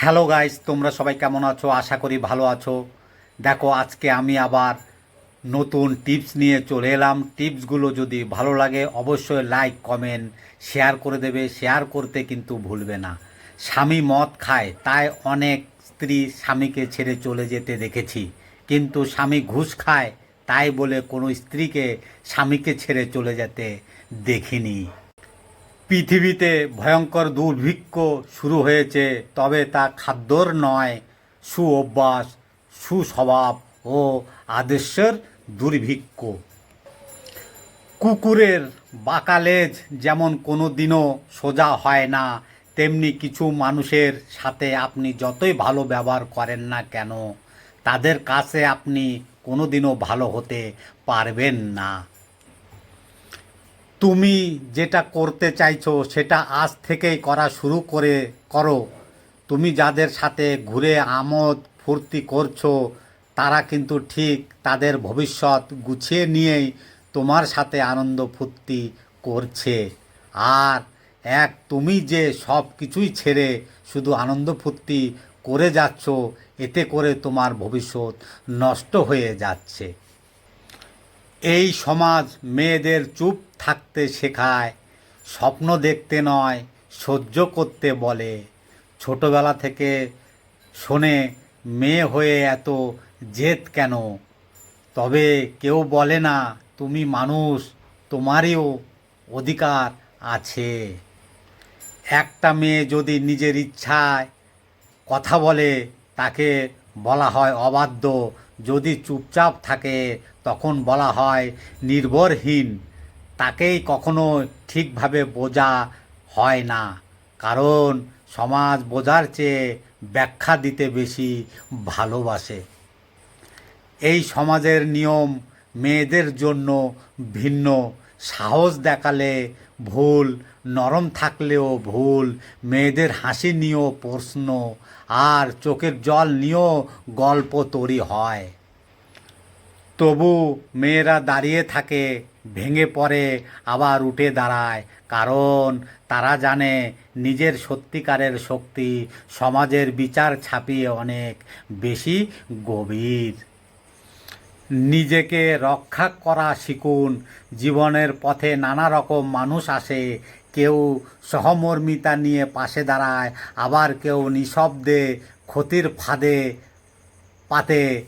Hello guys, তোমরা সবাই কেমন আছো? আশা করি ভালো আছো। দেখো, আজকে আমি আবার নতুন টিপস নিয়ে চলে এলাম। টিপসগুলো যদি ভালো লাগে, অবশ্যই লাইক, কমেন্ট, শেয়ার করে দেবে। শেয়ার করতে কিন্তু ভুলবে না। স্বামী মদ খায়, তাই অনেক স্ত্রী স্বামীকে ছেড়ে চলে যেতে দেখেছি। কিন্তু স্বামী ঘুষ খায়, তাই বলে কোনো স্ত্রীকে স্বামীকে ছেড়ে চলে যেতে দেখিনি। পৃথিবীতে ভয়ঙ্কর দুর্ভিক্ষ শুরু হয়েছে, তবে তা খাদ্যর নয় সু অভ্যাস সুস্বভাব ও আদর্শের দুর্ভিক্ষ। কুকুরের বাঁকালেজ যেমন কোনো দিনও সোজা হয় না, তেমনি কিছু মানুষের সাথে আপনি যতই ভালো ব্যবহার করেন না কেন, তাদের কাছে আপনি কোনো দিনও ভালো হতে পারবেন না। তুমি যেটা করতে চাইছো, সেটা আজ থেকেই করা শুরু করে করো। তুমি যাদের সাথে ঘুরে আমোদ ফুর্তি করছ, তারা কিন্তু ঠিক তাদের ভবিষ্যৎ গুছিয়ে নিয়েই তোমার সাথে আনন্দ ফুর্তি করছে। আর এক, তুমি যে সব কিছুই ছেড়ে শুধু আনন্দ ফুর্তি করে যাচ্ছ, এতে করে তোমার ভবিষ্যৎ নষ্ট হয়ে যাচ্ছে। এই সমাজ মেয়েদের চুপ থাকতে শেখায়, স্বপ্ন দেখতে নয়, সহ্য করতে বলে। ছোটবেলা থেকে শোনে, মেয়ে হয়ে এত জেদ কেন? তবে কেউ বলে না, তুমি মানুষ তোমারও অধিকার আছে। একটা মেয়ে যদি নিজের ইচ্ছায় কথা বলে, তাকে বলা হয় অবাধ্য। যদি চুপচাপ থাকে, তখন বলা হয় নির্ভরহীন। তাকেই কখনো ঠিকভাবে বোঝা হয় না। কারণ সমাজ বোঝার চেয়ে ব্যাখ্যা দিতে বেশি ভালোবাসে। এই সমাজের নিয়ম মেয়েদের জন্য ভিন্ন। সাহস দেখালে ভুল, নরম থাকলেও ভুল, মেয়েদের হাসি নিয়েও প্রশ্ন, আর চোখের জল নিয়েও গল্প তৈরি হয়। তবু মেয়েরা দাঁড়িয়ে থাকে ভেঙে পড়ে, আবার উঠে দাঁড়ায়। কারণ তারা জানে নিজের সত্যিকারের শক্তি সমাজের বিচার ছাপিয়ে অনেক বেশি গভীর। নিজেকে রক্ষা করা শিখুন। জীবনের পথে নানা রকম মানুষ আসে। কেউ সহমর্মিতা নিয়ে পাশে দাঁড়ায়, আবার কেউ নিঃশব্দে ক্ষতির ফাঁদে পাতে।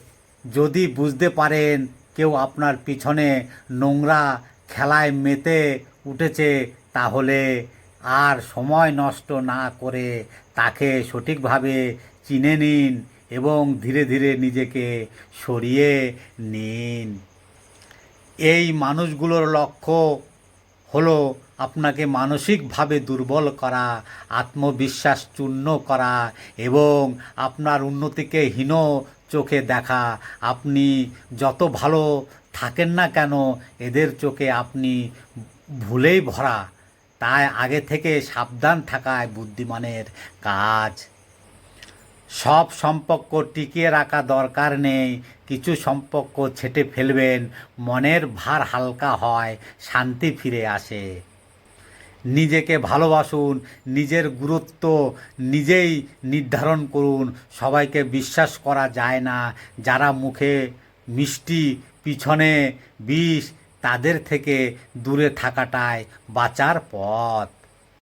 যদি বুঝতে পারেন কেউ আপনার পিছনে নোংরা খেলায় মেতে উঠেছে, তাহলে আর সময় নষ্ট না করে তাকে সঠিকভাবে চিনে নিন এবং ধীরে ধীরে নিজেকে সরিয়ে নিন। এই মানুষগুলোর লক্ষ্য হলো আপনাকে মানসিকভাবে দুর্বল করা, আত্মবিশ্বাস চূর্ণ করা এবং আপনার উন্নতিকে হীন চোখে দেখা। আপনি যত ভালো থাকেন না কেন, এদের চোখে আপনি ভুলেই ভরা। তাই আগে থেকে সাবধান থাকায় বুদ্ধিমানের কাজ। সব সম্পর্ক টিকিয়ে রাখা দরকার নেই। কিছু সম্পর্ক ছেটে ফেলবেন, মনের ভার হালকা হয়, শান্তি ফিরে আসে। নিজেকে ভালোবাসুন, নিজের গুরুত্ব নিজেই নির্ধারণ করুন। সবাইকে বিশ্বাস করা যায় না। যারা মুখে মিষ্টি, পিছনে বিষ, তাদের থেকে দূরে থাকাটাই বাঁচার পথ।